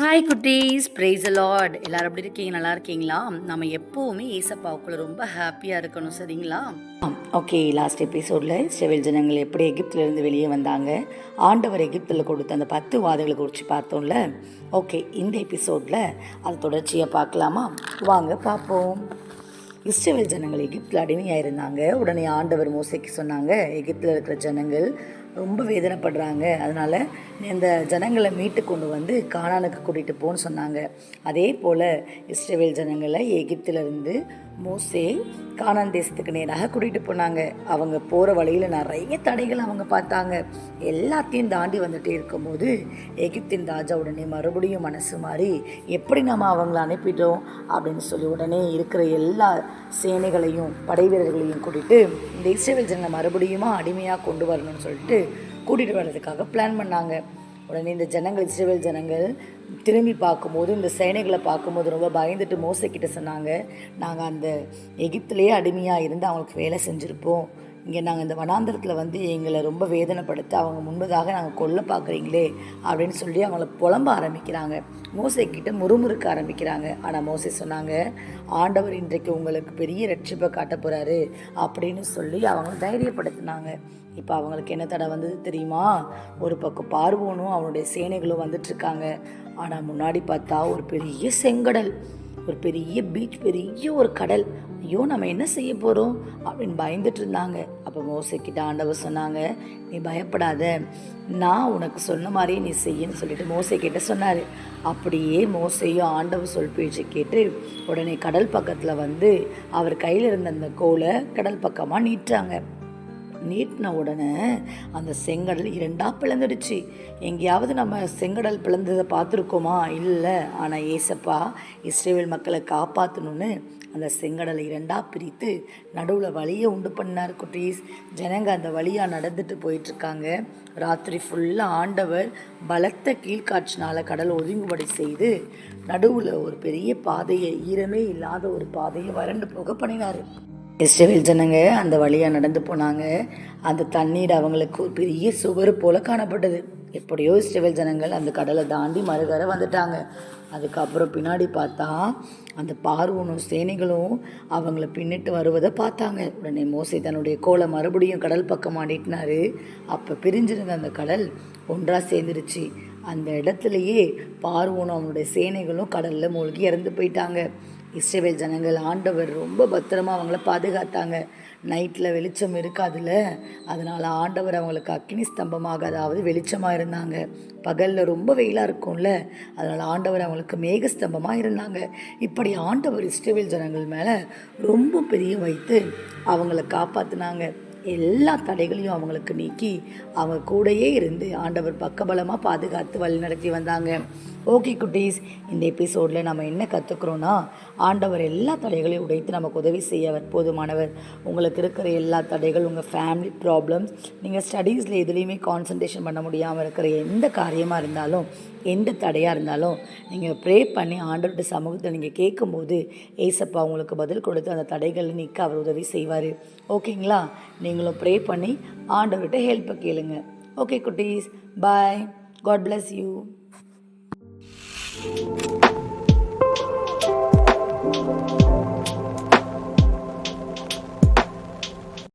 Hi குட்டீஸ். Price allot எல்லாரும் எப்படி இருக்கீங்க? நல்லா இருக்கீங்களா? நம்ம எப்போவுமே ஏசப்பாவுக்குள்ள ரொம்ப ஹாப்பியாக இருக்கணும் சரிங்களா? ஓகே லாஸ்ட் எபிசோடில் இஸ்ரவேல் ஜனங்கள் எப்படி எகிப்திலிருந்து வெளியே வந்தாங்க? ஆண்டவர் எகிப்தில் கொடுத்த அந்த பத்து வாதங்களை குறித்து பார்த்தோம்ல. ஓகே இந்த எபிசோடில் அது தொடர்ச்சியாக பார்க்கலாமா? வாங்க பார்ப்போம். இஸ்ரேல் ஜனங்கள் எகிப்தில் அடிமையாக இருந்தாங்க உடனே ஆண்டவர் மோசைக்கு சொன்னாங்க எகிப்தில் இருக்கிற ஜனங்கள் ரொம்ப வேதனைப்படுறாங்க. அதனால் இந்த ஜனங்களை மீட்டு கொண்டு வந்து கானானுக்கு கூட்டிகிட்டு போன்னு சொன்னாங்க. அதே போல் இஸ்ரேவேல் ஜனங்களை எகிப்திலிருந்து மோசே கானான் தேசத்துக்கு நேராக கூட்டிகிட்டு போனாங்க. அவங்க போகிற வழியில் நிறைய தடைகள் அவங்க பார்த்தாங்க. எல்லாத்தையும் தாண்டி வந்துட்டே இருக்கும்போது எகிப்தின் ராஜா உடனே மறுபடியும் மனசு மாறி எப்படி நம்ம அவங்கள அனுப்பிட்டோம்? அப்படின்னு சொல்லி உடனே இருக்கிற எல்லா சேனைகளையும் படை வீரர்களையும் கூட்டிகிட்டு இந்த இஸ்ரேவேல் ஜனங்களை மறுபடியுமா அடிமையாக கொண்டு வரணும்னு சொல்லிட்டு கூட்டிகிட்டு வர்றதுக்காக பிளான் பண்ணாங்க. உடனே இந்த ஜனங்கள் இஸ்ரேல் ஜனங்கள் திரும்பி பார்க்கும்போது இந்த சேனைகளை பார்க்கும்போது ரொம்ப பயந்துட்டு மோசக்கிட்ட சொன்னாங்க. நாங்கள் அந்த எகிப்திலேயே அடிமையாக இருந்து அவங்களுக்கு வேலை செஞ்சுருப்போம். இங்கே நாங்கள் இந்த வனாந்திரத்தில் வந்து எங்களை ரொம்ப வேதனைப்படுத்த அவங்க முன்பதாக நாங்கள் கொல்ல பார்க்குறீங்களே அப்படின்னு சொல்லி அவங்கள புலம்ப ஆரம்பிக்கிறாங்க. மோசை கிட்ட முறுமுறுக்க ஆரம்பிக்கிறாங்க. ஆனால் மோசை சொன்னாங்க ஆண்டவர் இன்றைக்கு உங்களுக்கு பெரிய ரட்சிப்பை காட்ட போகிறாரு அப்படின்னு சொல்லி அவங்கள தைரியப்படுத்தினாங்க. இப்போ அவங்களுக்கு என்ன தடை வந்தது தெரியுமா? ஒரு பக்கம் பார்வோனும் அவனுடைய சேனைகளும் வந்துட்டுருக்காங்க ஆனால் முன்னாடி பார்த்தா ஒரு பெரிய செங்கடல். ஒரு பெரிய பீச் பெரிய ஒரு கடல். ஐயோ நம்ம என்ன செய்ய போகிறோம் அப்படின்னு பயந்துட்டு இருந்தாங்க. அப்போ மோசைக்கிட்ட ஆண்டவர் சொன்னாங்க நீ பயப்படாத. நான் உனக்கு சொன்ன மாதிரியே நீ செய்யன்னு சொல்லிட்டு மோசை கிட்ட சொன்னார். அப்படியே மோசையும் ஆண்டவர் சொல் பேச்சு கேட்டு உடனே கடல் பக்கத்தில் வந்து அவர் கையில் இருந்த அந்த கோலை கடல் பக்கமாக நீட்டாங்க நீட்டின உடனே அந்த செங்கடல் இரண்டாக பிளந்துடுச்சு. எங்கேயாவது நம்ம செங்கடல் பிளந்ததை பார்த்துருக்கோமா? இல்லை. ஆனால் ஏசப்பா இஸ்ரேல் மக்களை காப்பாற்றணும்னு அந்த செங்கடலை இரண்டாக பிரித்து நடுவில் வழியை உண்டு பண்ணார் குட்டீஸ். ஜனங்க அந்த வழியாக நடந்துட்டு போயிட்டுருக்காங்க. ராத்திரி ஃபுல்லாக ஆண்டவர் பலத்த கீழ்காட்சினால் கடல் ஒதுங்குபடி செய்து நடுவில் ஒரு பெரிய பாதையை ஈரமே இல்லாத ஒரு பாதையை வறண்டு போக பண்ணினார். இஸ்ரேல் ஜனங்க அந்த வழியாக நடந்து போனாங்க. அந்த தண்ணீர் அவங்களுக்கு ஒரு பெரிய சுவர் போல காணப்பட்டது. எப்படியோ இஸ்ரேல் ஜனங்கள் அந்த கடலை தாண்டி மறுகரை வந்துட்டாங்க. அதுக்கப்புறம் பின்னாடி பார்த்தா அந்த பார்வனும் சேனைகளும் அவங்கள பின்னிட்டு வருவதை பார்த்தாங்க. உடனே மோசை தன்னுடைய கோலை மறுபடியும் கடல் பக்கம் ஆடிட்டினாரு அப்போ பிரிஞ்சிருந்த அந்த கடல் ஒன்றாக சேர்ந்துருச்சு. அந்த இடத்துலையே பார்வனும் அவனுடைய சேனைகளும் கடலில் மூழ்கி இறந்து போயிட்டாங்க. இஸ்ரேவேல் ஜனங்கள் ஆண்டவர் ரொம்ப பத்திரமா அவங்கள பாதுகாத்தாங்க. நைட்டில் வெளிச்சம் இருக்காதுல்ல? அதனால் ஆண்டவர் அவங்களுக்கு அக்னி ஸ்தம்பமாக அதாவது வெளிச்சமாக இருந்தாங்க. பகலில் ரொம்ப வெயிலாக இருக்கும்ல? அதனால் ஆண்டவர் அவங்களுக்கு மேகஸ்தம்பமாக இருந்தாங்க. இப்படி ஆண்டவர் இஸ்ரேவேல் ஜனங்கள் மேலே ரொம்ப பெரிய வைத்து அவங்கள காப்பாற்றினாங்க எல்லா தடைகளையும் அவங்களுக்கு நீக்கி அவங்க கூடயே இருந்து ஆண்டவர் பக்கபலமாக பாதுகாத்து வழி நடத்தி வந்தாங்க. ஓகே குட்டீஸ் இந்த எபிசோடில் நம்ம என்ன கற்றுக்குறோன்னா ஆண்டவர் எல்லா தடைகளையும் உடைத்து நமக்கு உதவி செய்ய அவர் போதுமானவர். உங்களுக்கு இருக்கிற எல்லா தடைகள் உங்கள் ஃபேமிலி ப்ராப்ளம்ஸ் நீங்கள் ஸ்டடீஸில் எதுலேயுமே கான்சன்ட்ரேஷன் பண்ண முடியாமல் இருக்கிற எந்த காரியமாக இருந்தாலும் எந்த தடையாக இருந்தாலும் நீங்கள் ப்ரே பண்ணி ஆண்டவர்கிட்ட சமூகத்தை நீங்கள் கேட்கும்போது ஏசப்பா உங்களுக்கு பதில் கொடுத்து அந்த தடைகளை நீக்க அவர் உதவி செய்வார். ஓகேங்களா? நீங்களும் ப்ரே பண்ணி ஆண்டவர்கிட்ட ஹெல்ப்பை கேளுங்க. ஓகே குட்டீஸ் பாய் காட் பிளஸ் யூ